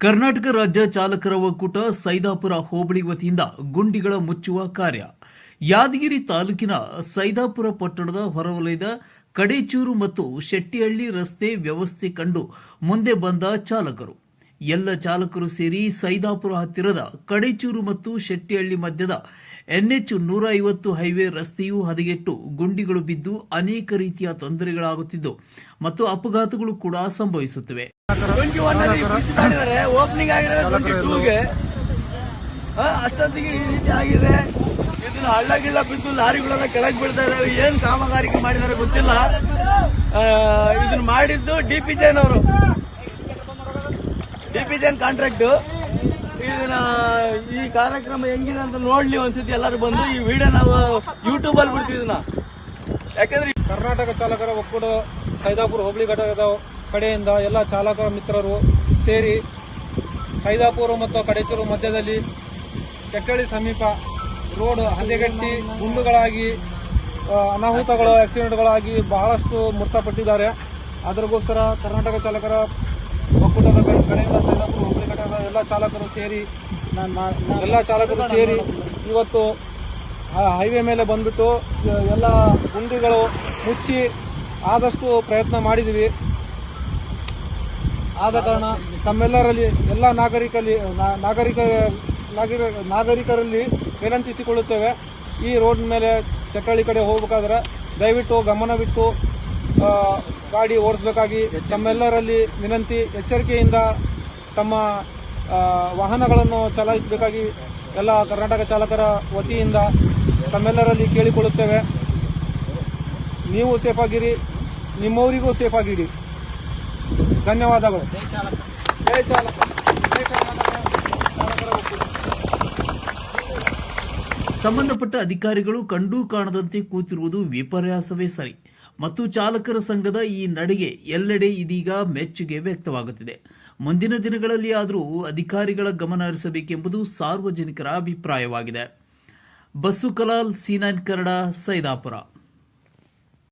ಕರ್ನಾಟಕ ರಾಜ್ಯ ಚಾಲಕರ ಒಕ್ಕೂಟ ಸೈದಾಪುರ ಹೋಬಳಿ ವತಿಯಿಂದ ಗುಂಡಿಗಳ ಮುಚ್ಚುವ ಕಾರ್ಯ. ಯಾದಗಿರಿ ತಾಲೂಕಿನ ಸೈದಾಪುರ ಪಟ್ಟಣದ ಹೊರವಲಯದ ಕಡೇಚೂರು ಮತ್ತು ಶೆಟ್ಟಿಹಳ್ಳಿ ರಸ್ತೆ ವ್ಯವಸ್ಥೆ ಕಂಡು ಮುಂದೆ ಬಂದ ಚಾಲಕರು. ಎಲ್ಲ ಚಾಲಕರು ಸೇರಿ ಸೈದಾಪುರ ಹತ್ತಿರದ ಕಡೇಚೂರು ಮತ್ತು ಶೆಟ್ಟಿಹಳ್ಳಿ ಮಧ್ಯದ ಎನ್ಎಚ್ ನೂರ ಐವತ್ತು ಹೈವೇ ರಸ್ತೆಯು ಹದಗೆಟ್ಟು ಗುಂಡಿಗಳು ಬಿದ್ದು ಅನೇಕ ರೀತಿಯ ತೊಂದರೆಗಳಾಗುತ್ತಿದ್ದು ಮತ್ತು ಅಪಘಾತಗಳು ಕೂಡ ಸಂಭವಿಸುತ್ತಿವೆ. ಅಷ್ಟೊತ್ತಿಗೆ ಈ ರೀತಿ ಆಗಿದೆ. ಇದನ್ನ ಹಳ್ಳ ಗಿಳ್ಳ ಬಿದ್ದು ಲಾರಿಗಳೆಲ್ಲ ಕೆಳಗೆ ಬಿಡ್ತಾ ಇದಾವೆ. ಏನ್ ಕಾಮಗಾರಿಕೆ ಮಾಡಿದಾರೆ ಗೊತ್ತಿಲ್ಲ. ಇದನ್ನ ಮಾಡಿದ್ದು ಡಿ ಪಿ ಜೈನ್ ಅವರು ಡಿ ಪಿ ಜೈನ್ ಕಾಂಟ್ರಾಕ್ಟ್ ಇದನ್ನ ಈ ಕಾರ್ಯಕ್ರಮ ಹೆಂಗಿದೆ ಅಂತ ನೋಡ್ಲಿ ಒಂದ್ಸತಿ ಎಲ್ಲರೂ ಬಂದು ಈ ವಿಡಿಯೋ ನಾವು ಯೂಟ್ಯೂಬ್ ಅಲ್ಲಿ ಬಿಡ್ತೀವಿ ಇದನ್ನ. ಯಾಕಂದ್ರೆ ಕರ್ನಾಟಕ ಚಾಲಕರ ಒಕ್ಕೂಟ, ಸೈದಾಪುರ ಹೋಬಳಿ ಘಟಕದ ಕಡೆಯಿಂದ ಎಲ್ಲ ಚಾಲಕ ಮಿತ್ರರು ಸೇರಿ ಸೈದಾಪುರ ಮತ್ತು ಕಡೇಚೂರು ಮಧ್ಯದಲ್ಲಿ ಕೆಟ್ಟಳ್ಳಿ ಸಮೀಪ ರೋಡ್ ಹಲ್ಲೆಗಟ್ಟಿ ಗುಂಡುಗಳಾಗಿ ಅನಾಹುತಗಳು ಆಕ್ಸಿಡೆಂಟ್ಗಳಾಗಿ ಬಹಳಷ್ಟು ಮೃತಪಟ್ಟಿದ್ದಾರೆ. ಅದರಗೋಸ್ಕರ ಕರ್ನಾಟಕ ಚಾಲಕರ ಒಕ್ಕೂಟದ ಕಡೆಯಿಂದ ಸೇರಿದ್ರು ಘಟಕದ ಎಲ್ಲ ಚಾಲಕರು ಸೇರಿ ಎಲ್ಲ ಚಾಲಕರು ಸೇರಿ ಇವತ್ತು ಹೈವೇ ಮೇಲೆ ಬಂದ್ಬಿಟ್ಟು ಎಲ್ಲ ಗುಂಡಿಗಳು ಮುಚ್ಚಿ ಆದಷ್ಟು ಪ್ರಯತ್ನ ಮಾಡಿದ್ವಿ. ಆದ ಕಾರಣ ತಮ್ಮೆಲ್ಲರಲ್ಲಿ ಎಲ್ಲ ನಾಗರಿಕಲ್ಲಿ ನಾ- ನಾಗರಿಕ ನಾಗರಿಕ ನಾಗರಿಕರಲ್ಲಿ ವಿನಂತಿಸಿಕೊಳ್ಳುತ್ತೇವೆ. ಈ ರೋಡ್ ಮೇಲೆ ಚಟ್ಟಳ್ಳಿ ಕಡೆ ಹೋಗಬೇಕಾದ್ರೆ ದಯವಿಟ್ಟು ಗಮನವಿಟ್ಟು ಗಾಡಿ ಓಡಿಸಬೇಕಾಗಿ ತಮ್ಮೆಲ್ಲರಲ್ಲಿ ವಿನಂತಿ ಎಚ್ಚರಿಕೆಯಿಂದ ತಮ್ಮ ವಾಹನಗಳನ್ನು ಚಲಾಯಿಸಬೇಕಾಗಿ ಎಲ್ಲ ಕರ್ನಾಟಕ ಚಾಲಕರ ವತಿಯಿಂದ ತಮ್ಮೆಲ್ಲರಲ್ಲಿ ಕೇಳಿಕೊಳ್ಳುತ್ತೇವೆ. ನೀವು ಸೇಫ್ ಆಗಿರಿ ನಿಮ್ಮವರಿಗೂ ಸೇಫ್ ಆಗಿರಿ. ಧನ್ಯವಾದಗಳು. ಜೈ ಚಾಲಕ. ಸಂಬಂಧಪಟ್ಟ ಅಧಿಕಾರಿಗಳು ಕಂಡೂ ಕಾಣದಂತೆ ಕೂತಿರುವುದು ವಿಪರ್ಯಾಸವೇ ಸರಿ. ಮತ್ತು ಚಾಲಕರ ಸಂಘದ ಈ ನಡೆಗೆ ಎಲ್ಲೆಡೆ ಇದೀಗ ಮೆಚ್ಚುಗೆ ವ್ಯಕ್ತವಾಗುತ್ತಿದೆ. ಮುಂದಿನ ದಿನಗಳಲ್ಲಿ ಆದರೂ ಅಧಿಕಾರಿಗಳ ಗಮನ ಹರಿಸಬೇಕೆಂಬುದು ಸಾರ್ವಜನಿಕರ ಅಭಿಪ್ರಾಯವಾಗಿದೆ. Basu Kalal, C nine Kannada, Saidapur.